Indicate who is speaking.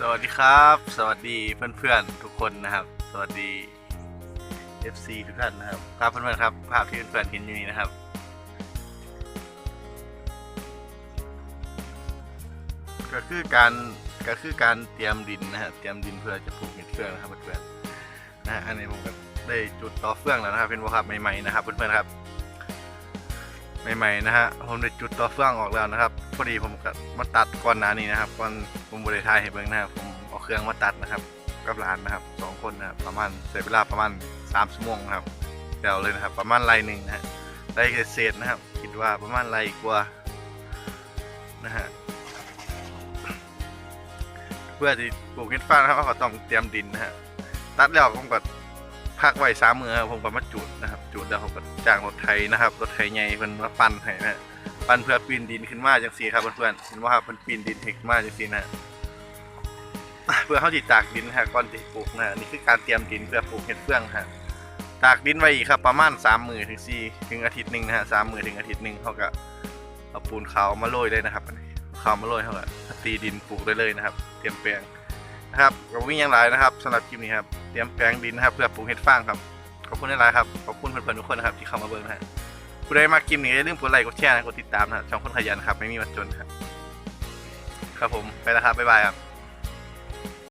Speaker 1: สวัสดีครับ สวัสดีเพื่อนๆทุกคนนะครับ สวัสดี FC ทุกท่านนะครับครับเพื่อนๆครับภาพที่เพื่อนๆเห็นอยู่นี้นะครับ ก็คือการก็คือการเตรียมดินนะฮะเตรียมดินเพื่อจะปลูกเห็ดเฟืองนะครับเพื่อนๆนะฮะอันนี้ผมก็ได้จุดต่อเฟืองแล้วนะครับเป็นวภาพใหม่ๆนะครับเพื่อนๆครับ ใหม่ๆนะฮะผมได้จุดต่อเฟืองออกแล้วนะครับ พอดีผมก็มาตัดก่อนหน้านี้นะครับก่อนผมบริทายให้เบิ่งนะครับผมเอาเครื่องมาตัดนะครับกับหลานนะครับสองคนนะครับประมาณใช้เวลาประมาณสามชั่วโมงครับเดี๋ยวเลยนะครับ ประมาณไรหนึ่งนะฮะไรเศษนะครับ คิดว่าประมาณไรกว่านะฮะเพื่อที่ปลูกเห็ดฟางนะครับก็ต้องเตรียมดินนะฮะตัดแล้วผมก็พักไว้สามมือผมก็มาจุดนะครับ จุดแล้วผมก็จ้างรถไถนะครับรถไถใหญ่เพิ่นมาปั่นให้นะฮะปั้นเพื่อปีนดินขึ้นมาจังซี่ครับเพื่อนๆเห็นว่าครับมันปีนดินขึ้นมาจังซี่นะเพื่อเขาจิตากดินฮะก่อนที่ปลูกนะนี่คือการเตรียมดินเพื่อปลูกเห็ดเฟืองฮะตากดินไว้อีกครับประมาณ3มื้อถึง4ถึงอาทิตย์หนึ่งนะฮะ3มื้อถึงอาทิตย์หนึ่งเขาก็เอาปูนขาวมาโรยเลยนะครับขาวมาโรยเขาก็ตีดินปลูกได้เลยนะครับ เตรียมแปลงนะครับก็วิ่งอย่างไรนะครับสำหรับคลิปนี้ครับเตรียมแปลงดินนะครับเพื่อปลูกเห็ดฟางครับ ขอบคุณหลายๆครับ ขอบคุณเพื่อนๆทุกคนนะครับที่เข้ามาเบิ่งนะฮะผู้ใดมาคลิปนี้อย่าลืมกดไลค์กดแชร์นะกดติดตามนะช่องคนขยันครับ ไม่มีวันจนครับ ครับผมไปแล้วครับ บ๊ายบายครับ